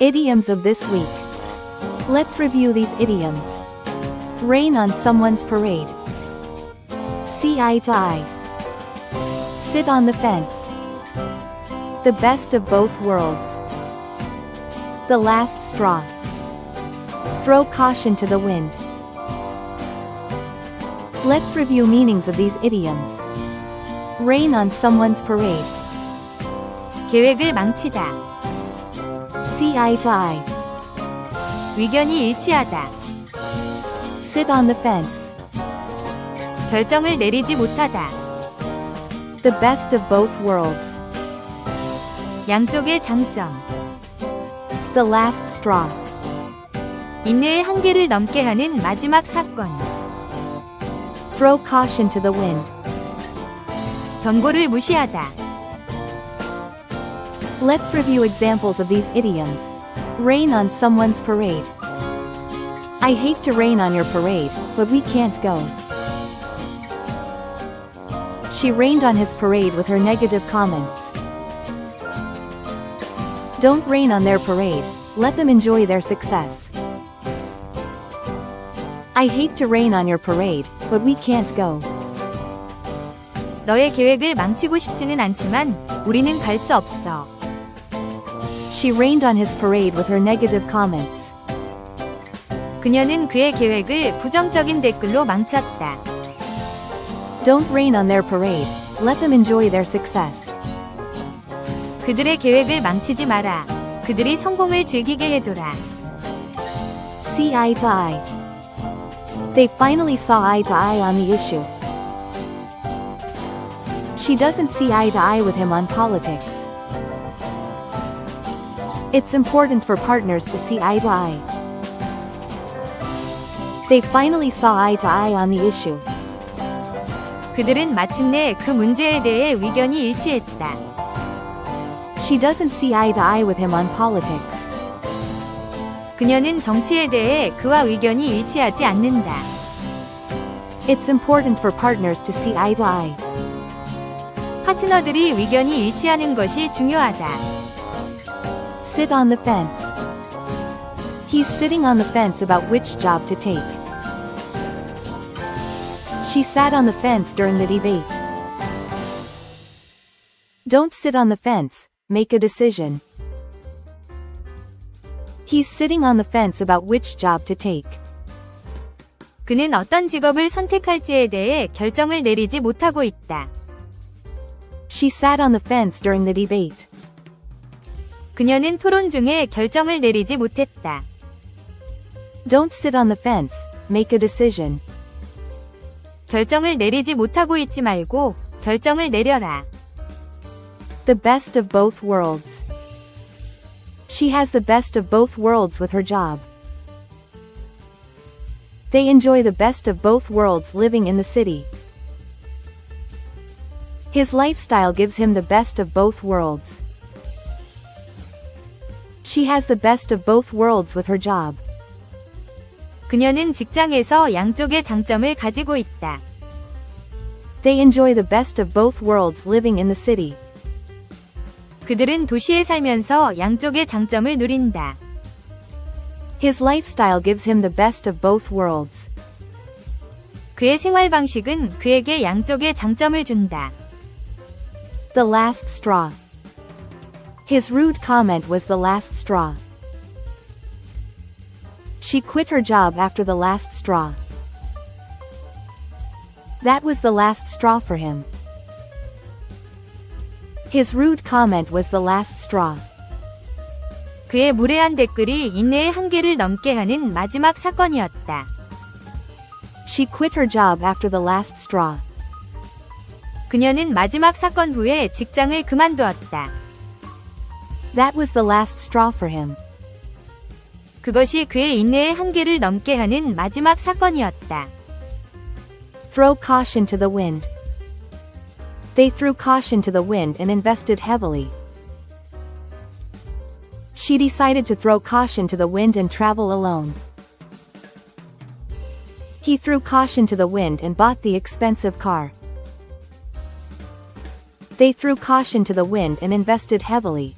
Idioms of this week. Let's review these idioms. Rain on someone's parade. See eye to eye. Sit on the fence. The best of both worlds. The last straw. Throw caution to the wind. Let's review meanings of these idioms. Rain on someone's parade. 계획을 망치다. See eye to eye. 의견이 일치하다. Sit on the fence. 결정을 내리지 못하다. The best of both worlds. 양쪽의 장점. The last straw. 인내의 한계를 넘게 하는 마지막 사건. Throw caution to the wind. 경고를 무시하다. Let's review examples of these idioms. Rain on someone's parade. I hate to rain on your parade, but we can't go. She rained on his parade with her negative comments. Don't rain on their parade, let them enjoy their success. I hate to rain on your parade, but we can't go. 너의 계획을 망치고 싶지는 않지만 우리는 갈 수 없어. She rained on his parade with her negative comments. 그녀는 그의 계획을 부정적인 댓글로 망쳤다. Don't rain on their parade, let them enjoy their success. 그들의 계획을 망치지 마라. 그들이 성공을 즐기게 해줘라. See eye to eye. They finally saw eye to eye on the issue. She doesn't see eye to eye with him on politics. It's important for partners to see eye to eye. They finally saw eye to eye on the issue. 그들은 마침내 그 문제에 대해 의견이 일치했다. She doesn't see eye to eye with him on politics. 그녀는 정치에 대해 그와 의견이 일치하지 않는다. It's important for partners to see eye to eye. 파트너들이 의견이 일치하는 것이 중요하다. Sit on the fence. He's sitting on the fence about which job to take. She sat on the fence during the debate. Don't sit on the fence, make a decision. He's sitting on the fence about which job to take. 그는 어떤 직업을 선택할지에 대해 결정을 내리지 못하고 있다. She sat on the fence during the debate. 그녀는 토론 중에 결정을 내리지 못했다. Don't sit on the fence, make a decision. 결정을 내리지 못하고 있지 말고 결정을 내려라. The best of both worlds. She has the best of both worlds with her job. They enjoy the best of both worlds living in the city. His lifestyle gives him the best of both worlds. She has the best of both worlds with her job. 그녀는 직장에서 양쪽의 장점을 가지고 있다. They enjoy the best of both worlds living in the city. 그들은 도시에 살면서 양쪽의 장점을 누린다. His lifestyle gives him the best of both worlds. 그의 생활 방식은 그에게 양쪽의 장점을 준다. The last straw. His rude comment was the last straw. She quit her job after the last straw. That was the last straw for him. His rude comment was the last straw. 그의 무례한 댓글이 인내의 한계를 넘게 하는 마지막 사건이었다. She quit her job after the last straw. 그녀는 마지막 사건 후에 직장을 그만두었다. That was the last straw for him. 그것이 그의 인내의 한계를 넘게 하는 마지막 사건이었다. Throw caution to the wind. They threw caution to the wind and invested heavily. She decided to throw caution to the wind and travel alone. He, He threw caution to the wind and bought the expensive car. They threw caution to the wind and invested heavily.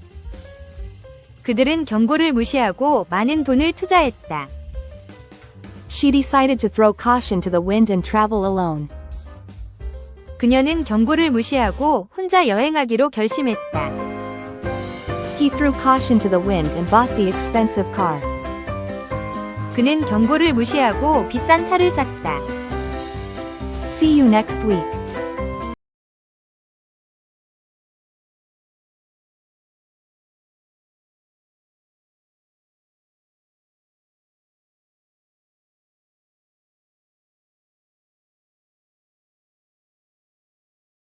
그들은 경고를 무시하고 많은 돈을 투자했다. She decided to throw caution to the wind and travel alone. 그녀는 경고를 무시하고 혼자 여행하기로 결심했다. He threw caution to the wind and bought the expensive car. 그는 경고를 무시하고 비싼 차를 샀다. See you next week.